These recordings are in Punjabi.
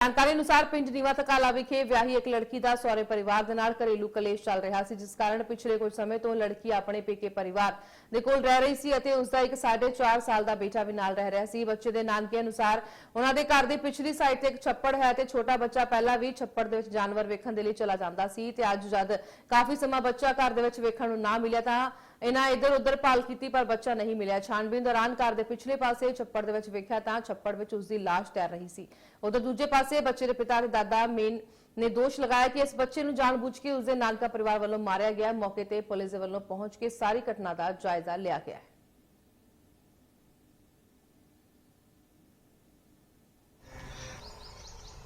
ਜਾਣਕਾਰੀ ਅਨੁਸਾਰ ਪਿੰਡ ਨੀਵਾ ਤਕਾਲਾ ਵਿਖੇ ਵਿਆਹੀ ਇੱਕ ਲੜਕੀ ਦਾ ਸਹੁਰੇ ਪਰਿਵਾਰ ਦੇ ਨਾਲ ਘਰੇਲੂ ਕਲੇਸ਼ ਚੱਲ ਰਿਹਾ ਸੀ, ਜਿਸ ਕਾਰਨ ਪਿਛਲੇ ਕੁਝ ਸਮੇਂ ਤੋਂ ਲੜਕੀ ਆਪਣੇ ਪੇਕੇ ਪਰਿਵਾਰ ਦੇ ਕੋਲ ਰਹਿ ਰਹੀ ਸੀ ਅਤੇ ਉਸ ਦਾ ਇੱਕ 4.5 ਸਾਲ ਦਾ ਬੇਟਾ ਵੀ ਨਾਲ ਰਹਿ ਰਿਹਾ ਸੀ। ਬੱਚੇ ਦੇ ਨਾਨਕੇ ਅਨੁਸਾਰ ਉਹਨਾਂ ਦੇ ਘਰ ਦੀ ਪਿਛਲੀ ਸਾਈਡ ਤੇ ਇੱਕ ਛੱਪੜ ਹੈ ਤੇ ਛੋਟਾ ਬੱਚਾ ਪਹਿਲਾਂ ਵੀ ਛੱਪੜ ਦੇ ਵਿੱਚ ਜਾਨਵਰ ਵੇਖਣ ਦੇ ਲਈ ਚਲਾ ਜਾਂਦਾ ਸੀ ਤੇ ਅੱਜ ਜਦ ਕਾਫੀ ਸਮਾਂ ਬੱਚਾ ਘਰ ਦੇ ਵਿੱਚ ਵੇਖਣ ਨੂੰ ਨਾ ਮਿਲਿਆ ਤਾਂ ਇਹਨਾਂ ਇੱਧਰ ਉੱਧਰ ਭਾਲ ਕੀਤੀ, ਪਰ ਬੱਚਾ ਨਹੀਂ ਮਿਲਿਆ। ਛਾਣਬੀਨ ਦੌਰਾਨ ਘਰ ਦੇ ਪਿਛਲੇ ਪਾਸੇ ਛੱਪੜ ਦੇ ਵਿੱਚ ਵੇਖਿਆ ਤਾਂ ਛੱਪੜ ਵਿੱਚ ਉਸ ਦੀ ਲਾਸ਼ ਤੈਰ ਰਹੀ ਸੀ। ਉਧਰ ਦੂਜੇ ਪਾਸੇ ਬੱਚੇ ਦੇ ਪਿਤਾ ਦੇ ਦਾਦਾ ਮੇਨ ਨੇ ਦੋਸ਼ ਲਗਾਇਆ ਕਿ ਇਸ ਬੱਚੇ ਨੂੰ ਜਾਣਬੁੱਝ ਕੇ ਉਸ ਦੇ ਨਾਨਕਾ ਪਰਿਵਾਰ ਵੱਲੋਂ ਮਾਰਿਆ ਗਿਆ। ਮੌਕੇ ਤੇ ਪੁਲਿਸ ਦੇ ਵੱਲੋਂ ਪਹੁੰਚ ਕੇ ਸਾਰੀ ਘਟਨਾ ਦਾ ਜਾਇਜ਼ਾ ਲਿਆ ਗਿਆ ਹੈ।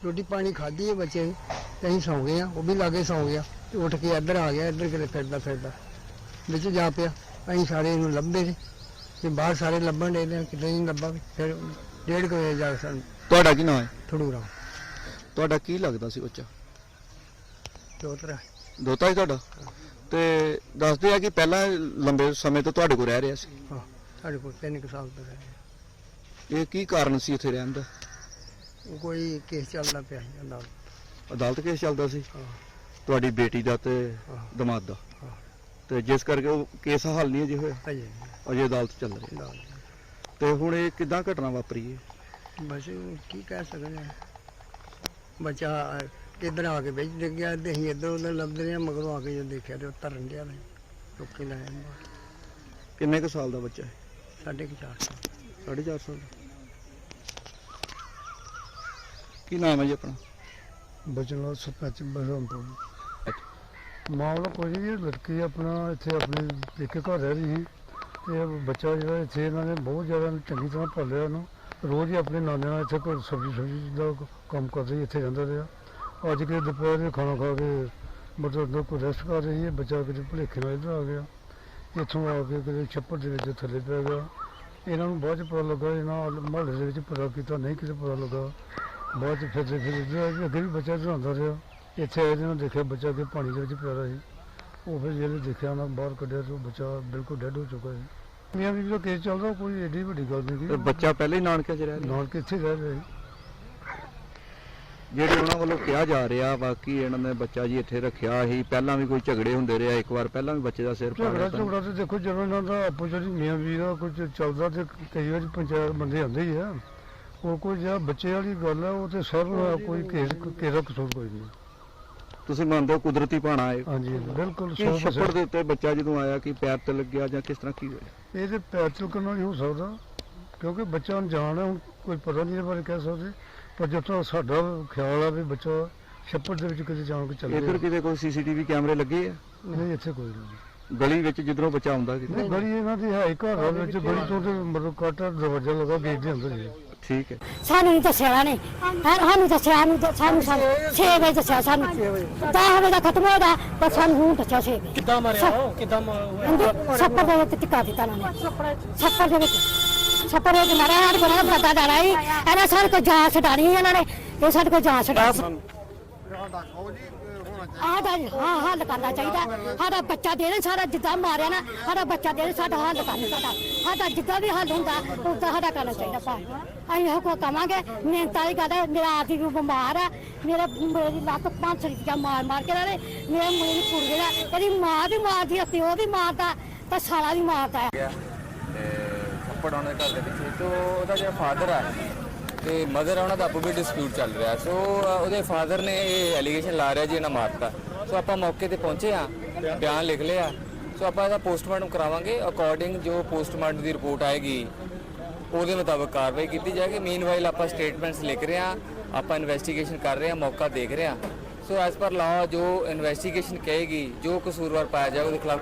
ਰੋਟੀ ਪਾਣੀ ਖਾਧੀ ਹੈ ਬੱਚੇ ਨੇ। ਤੇ ਅਸੀਂ ਸੌਂ ਗਏ ਆ, ਉਹ ਵੀ ਲਾਗੇ ਸੌਂ ਗਿਆ ਤੇ ਉੱਠ ਕੇ ਇੱਧਰ ਆ ਗਿਆ, ਇੱਧਰ ਕਿਤੇ ਫਿਰਦਾ ਫਿਰਦਾ। ਵਿੱਚ ਜਾ ਪਿਆ। ਅਸੀਂ ਸਾਰੇ ਇਹਨੂੰ ਲੱਭਦੇ ਸੀ ਤੇ ਬਾਹਰ ਸਾਰੇ ਲੱਭਣ ਦੇ ਨੇ ਕਿਤੇ ਨਹੀਂ ਲੱਭਾ ਫਿਰ ਡੇਢ ਕੁ ਵਜੇ ਜਾ ਸਾਨੂੰ ਤੁਹਾਡਾ ਕੀ ਨਾਮ ਹੈ? ਥੜੂਰਾ। ਤੁਹਾਡਾ ਕੀ ਲੱਗਦਾ ਸੀ ਬੱਚਾ? ਚੋਤਰਾ ਦੋਤਾ ਹੀ ਤੁਹਾਡਾ? ਤੇ ਦੱਸਦੇ ਆ ਕਿ ਪਹਿਲਾਂ ਲੰਬੇ ਸਮੇਂ ਤੋਂ ਤੁਹਾਡੇ ਕੋਲ ਰਹਿ ਰਿਹਾ ਸੀ। ਹਾਂ ਸਾਡੇ ਕੋਲ ਤਿੰਨ ਕੁ ਸਾਲ ਤੋਂ ਰਹੇ ਇਹ ਕੀ ਕਾਰਨ ਸੀ ਇੱਥੇ ਰਹਿਣ ਦਾ? ਉਹ ਕੋਈ ਕੇਸ ਚੱਲਦਾ ਪਿਆ ਸੀ ਅਦਾਲਤ। ਅਦਾਲਤ ਕੇਸ ਚੱਲਦਾ ਸੀ? ਹਾਂ। ਤੁਹਾਡੀ ਬੇਟੀ ਦਾ ਤੇ ਹਾਂ। ਦਮਾਦ ਦਾ? ਹਾਂ। ਤੇ ਜਿਸ ਕਰਕੇ ਉਹ ਕੇਸ ਹੱਲ ਨਹੀਂ ਅਜੇ ਹੋਇਆ। ਅਜੇ। ਅਜੇ ਅਦਾਲਤ ਚੱਲ ਰਹੀ ਹੈ। ਤੇ ਹੁਣ ਇਹ ਕਿਦਾਂ ਘਟਨਾ ਵਾਪਰੀ ਹੈ? ਬਸ ਕੀ ਕਹਿ ਸਕਦੇ ਹਾਂ। ਬੱਚਾ ਇੱਧਰ ਆ ਕੇ ਵਿੱਚ ਡਿੱਗ ਗਿਆ ਤੇ ਅਸੀਂ ਇੱਧਰ ਉੱਧਰ ਲੱਭਦੇ ਰਹੇ ਮਗਰੋਂ ਆ ਕੇ ਜਦੋਂ ਦੇਖਿਆ ਤੇ ਉਹ ਤਰਨ ਨਹੀਂ ਰੁਕੇ ਲਾਇਆ ਕਿੰਨੇ ਕੁ ਸਾਲ ਦਾ ਬੱਚਾ ਹੈ? ਸਾਢੇ ਕੁ ਚਾਰ ਸਾਲ। 4.5 ਸਾਲ ਦਾ। ਕੀ ਨਾਮ ਹੈ ਜੀ ਆਪਣਾ? ਬਚਨਲਾ ਸਰਪੰਚ ਬਸੰਤਪੁਰ। ਮਾਮਲਾ ਕੋਈ ਨਹੀਂ ਲੜਕੀ ਆਪਣਾ ਇੱਥੇ ਆਪਣੇ ਪੇਕੇ ਘਰ ਰਹਿ ਰਹੀ ਸੀ। ਤੇ ਇਹ ਬੱਚਾ ਜਿਹੜਾ ਇੱਥੇ ਇਹਨਾਂ ਨੇ ਬਹੁਤ ਜ਼ਿਆਦਾ ਚੰਗੀ ਤਰ੍ਹਾਂ ਪਾਲਿਆ ਉਹਨੂੰ ਰੋਜ਼ ਹੀ ਆਪਣੇ ਨਾਨੇ ਨਾਲ ਇੱਥੇ ਕੋਈ ਸਬਜ਼ੀ ਸਬਜ਼ੀ ਦਾ ਕੰਮ ਕਰਦੇ ਰਹੀ ਇੱਥੇ ਰਹਿੰਦਾ ਰਿਹਾ। ਅੱਜ ਕੇ ਦੁਪਹਿਰ ਦੇ ਖਾਣਾ ਖਾ ਕੇ ਮਤਲਬ ਅੰਦਰ ਕੋਈ ਰੈਸਟ ਕਰ ਰਹੀ ਹੈ, ਬੱਚਾ ਕਿਤੇ ਭੁਲੇਖੇ ਨਾਲ ਇੱਧਰ ਆ ਗਿਆ। ਇੱਥੋਂ ਆ ਕੇ ਕਿਤੇ ਛੱਪੜ ਦੇ ਵਿੱਚ ਥੱਲੇ ਪੈ ਗਿਆ। ਇਹਨਾਂ ਨੂੰ ਬਾਅਦ ਚ ਪਤਾ ਲੱਗਾ, ਇਹਨਾਂ ਮਹੱਲੇ ਦੇ ਵਿੱਚ ਪਤਾ ਕੀਤਾ, ਨਹੀਂ ਕਿਤੇ ਪਤਾ ਲੱਗਾ। ਬਾਅਦ ਚ ਫਿਰਦੇ ਫਿਰ ਇੱਧਰ ਆ ਅੱਗੇ ਵੀ ਬੱਚਾ ਦੌੜਾਉਂਦਾ ਰਿਹਾ। ਇੱਥੇ ਆਏ ਜਿਹਨਾਂ ਦੇਖਿਆ ਬੱਚਾ ਕਿ ਪਾਣੀ ਦੇ ਵਿੱਚ ਪਿਆ ਰਿਹਾ ਸੀ। ਉਹ ਫਿਰ ਜਿਹੜੇ ਦੇਖਿਆ ਉਹਨਾਂ ਬਾਹਰ ਕੱਢਿਆ ਤਾਂ ਉਹ ਬੱਚਾ ਬਿਲਕੁਲ ਡੈਡ ਹੋ ਚੁੱਕਾ ਸੀ। ਮੀਆਂ ਬੀਬੀ ਦਾ ਕੇਸ ਚੱਲਦਾ ਕੋਈ ਏਡੀ ਵੱਡੀ ਗੱਲ ਨਹੀਂ ਤੇ ਸੀ। ਬੱਚਾ ਪਹਿਲਾਂ ਹੀ ਨਾਨਕੇ 'ਚ ਰਹਿ ਰਿਹਾ? ਨਾਲ ਕਿੱਥੇ ਰਹਿ ਰਿਹਾ ਜਿਹੜੇ ਉਹਨਾਂ ਵੱਲੋਂ ਕਿਹਾ ਜਾ ਰਿਹਾ ਬਾਕੀ ਇਹਨਾਂ ਨੇ ਬੱਚਾ ਜੀ ਇੱਥੇ ਰੱਖਿਆ ਸੀ ਪਹਿਲਾਂ ਵੀ ਕੋਈ ਝਗੜੇ ਹੁੰਦੇ ਰਿਹਾ ਇੱਕ ਵਾਰ ਪਹਿਲਾਂ ਵੀ ਬੱਚੇ ਦਾ ਸਿਰ ਝਗੜਾ ਪਾੜਿਆ ਝਗੜਾ ਤੇ ਦੇਖੋ ਜਦੋਂ ਇਹਨਾਂ ਦਾ ਆਪੋ ਜਿਹੜੀ ਮੀਆਂ ਬੀਬੀ ਦਾ ਕੁਝ ਚੱਲਦਾ ਤੇ ਕਈ ਵਾਰੀ ਪੰਚਾਇਤ ਬੰਦੇ ਆਉਂਦੇ ਹੀ ਆ। ਉਹ ਕੋਈ ਜਿਹੜਾ ਬੱਚੇ ਵਾਲੀ ਗੱਲ ਹੈ ਉਹ ਤੇ ਸਰ ਕੋਈ ਕੇਸ ਕਸੂਰ ਕੋਈ ਨਹੀਂ। ਤੁਸੀਂ ਮੰਨਦੇ ਹੋ ਕੁਦਰਤੀ ਪਾਣਾ ਹੈ ਹਾਂਜੀ ਬਿਲਕੁਲ ਕੀ 100% ਛੱਪੜ ਦੇ ਉੱਤੇ ਬੱਚਾ ਜਦੋਂ ਆਇਆ ਕਿ ਪੈਰ ਤੇ ਲੱਗਿਆ ਜਾਂ ਕਿਸ ਤਰ੍ਹਾਂ ਕੀ ਹੋਇਆ? ਇਹ ਤੇ ਪੈਰ ਚੁੱਕਣ ਨਾਲ ਨਹੀਂ ਹੋ ਸਕਦਾ ਕਿਉਂਕਿ ਬੱਚਾ ਅਣਜਾਣ ਹੈ ਹੁਣ ਕੋਈ ਪਤਾ ਨਹੀਂ ਇਹਦੇ ਬਾਰੇ ਕਹਿ ਸਕਦੇ। ਪਰ ਜਦੋਂ ਸਾਡਾ ਖਿਆਲ ਆ ਵੀ ਬੱਚਾ ਛੱਪੜ ਦੇ ਵਿੱਚ ਕਿਤੇ ਜਾਣ ਕੇ ਚੱਲ ਇੱਧਰ ਕਿਤੇ ਕੋਈ ਸੀਸੀਟੀਵੀ ਕੈਮਰੇ ਲੱਗੇ ਆ? ਨਹੀਂ ਇੱਥੇ ਕੋਈ ਨਹੀਂ। ਗਲੀ ਵਿੱਚ ਜਿੱਧਰੋਂ ਬੱਚਾ ਆਉਂਦਾ ਕਿਤੇ? ਨਹੀਂ ਗਲੀ ਇਹਨਾਂ ਦੀ ਹੈ ਘਰ ਵਿੱਚ ਗਲੀ ਤੋਂ ਤੇ ਮਤਲਬ ਕਾਟਾ ਦਰਵਾਜ਼ਾ ਲੱਗਾ ਗੇਟ ਦੇ ਅੰਦਰ ਹੈ। ਠੀਕ ਹੈ। ਸਾਨੂੰ ਨਹੀਂ। ਦੱਸਿਆ ਨੇ ਸਾਨੂੰ ਦੱਸਿਆ ਸਾਨੂੰ ਸਾਨੂੰ ਸਾਨੂੰ 6 ਵਜੇ ਦੱਸਿਆ ਸਾਨੂੰ। 10 ਵਜੇ। ਦਾ ਖਤਮ ਹੋਇਆ ਪਰ ਸਾਨੂੰ ਹੁਣ ਦੱਸਿਆ 6 ਵਜੇ। ਕਿੱਦਾਂ ਮਾਰਿਆ ਉਹ? ਕਿੱਦਾਂ ਮਾਰਿਆ ਛੱਪੜ ਦੇ ਵਿੱਚ ਟਿਕਾ ਦਿੱਤਾ ਉਹਨਾਂ ਨੇ। ਛੱਪੜ ਦੇ ਵਿੱਚ। ਛੱਪੜ ਦੇ ਵਿੱਚ। ਮਾਰਿਆ ਕੋਲ ਪਤਾ ਡਰਾ ਹੀ ਇਹਨਾਂ ਸਾਡੇ ਕੋਲ ਜਾਂਚ ਛਡਾਣੀ ਇਹਨਾਂ ਨੇ। ਇਹ ਸਾਡੇ ਕੋਲ ਜਾਂਚ ਛਡਾ ਆਹ ਦਾ ਹਾਂ ਹੱਲ ਕਰਨਾ ਚਾਹੀਦਾ। ਸਾਡਾ ਬੱਚਾ ਦੇ ਦੇ ਸਾਡਾ ਜਿੱਦਾਂ ਮਾਰਿਆ ਨਾ ਸਾਡਾ ਬੱਚਾ ਦੇ ਦੇ ਸਾਡਾ ਹੱਲ ਕਰਨਾ ਸਾਡਾ ਸਾਡਾ ਜਿੱਦਾਂ ਵੀ ਹੱਲ ਹੁੰਦਾ ਉਦਾਂ ਸਾਡਾ ਕਰਨਾ ਚਾਹੀਦਾ ਭਾਈ ਅਸੀਂ ਇਹ ਕੋ ਕਵਾਂਗੇ ਮਿਹਨਤਾਂ ਦੀ ਗੱਲ ਹੈ ਮੇਰਾ ਆਦਮੀ ਵੀ ਬਿਮਾਰ ਆ ਮੇਰਾ ਮੇਰੀ ਲੱਤ ਪੰਜ ਸੌ ਰੁਪਇਆ ਮਾਰ ਮਾਰ ਕੇ ਇਹਨਾਂ ਨੇ ਮੇਰੇ ਮੁੰਡੇ ਨੂੰ ਕੁੜ ਗਿਆ ਇਹਦੀ ਮਾਂ ਵੀ ਮਾਰਦੀ ਆ ਪਿਓ ਵੀ ਮਾਰਦਾ ਤੇ ਸਾਲਾ ਵੀ ਮਾਰਦਾ ਤੇ ਥੱਪੜ ਉਹਨਾਂ ਦੇ ਘਰ ਦੇ ਪਿੱਛੇ ਤੋਂ ਉਹਦਾ ਜਿਹੜਾ ਫਾਦਰ ਆ ਤੇ ਮਦਰ ਉਹਨਾਂ ਦਾ ਆਪੋ ਵੀ ਡਿਸਪਿਊਟ ਚੱਲ ਰਿਹਾ। ਸੋ ਉਹਦੇ ਫਾਦਰ ਨੇ ਇਹ ਐਲੀਗੇਸ਼ਨ ਲਾ ਰਿਹਾ ਜੀ, ਇਹਨਾਂ ਮਾਰਤਾ। ਸੋ ਆਪਾਂ ਮੌਕੇ ਤੇ ਪਹੁੰਚੇ ਆ ਬਿਆਨ ਲਿਖ ਲਿਆ। ਸੋ ਆਪਾਂ ਇਹਦਾ ਪੋਸਟਮਾਰਟਮ ਕਰਾਵਾਂਗੇ। ਅਕੋਰਡਿੰਗ ਜੋ ਪੋਸਟਮਾਰਟਮ ਦੀ ਰਿਪੋਰਟ ਆਏਗੀ, ਉਹਦੇ ਮੁਤਾਬਕ ਕਾਰਵਾਈ ਕੀਤੀ ਜਾਏਗੀ। ਮੀਨਵਾਈਲ ਆਪਾਂ ਸਟੇਟਮੈਂਟਸ ਲਿਖ ਰਹੇ ਆ ਆਪਾਂ ਇਨਵੈਸਟੀਗੇਸ਼ਨ ਕਰ ਰਹੇ ਆ ਮੌਕਾ ਦੇਖ ਰਹੇ ਆ ਸੋ ਐਸ ਪਰ ਲਾਅ ਜੋ ਇਨਵੈਸਟੀਗੇਸ਼ਨ ਕਹੇਗੀ, ਜੋ ਕਸੂਰਵਾਰ ਪਾਇਆ ਜਾਏ, ਉਹਦੇ ਖਿਲਾਫ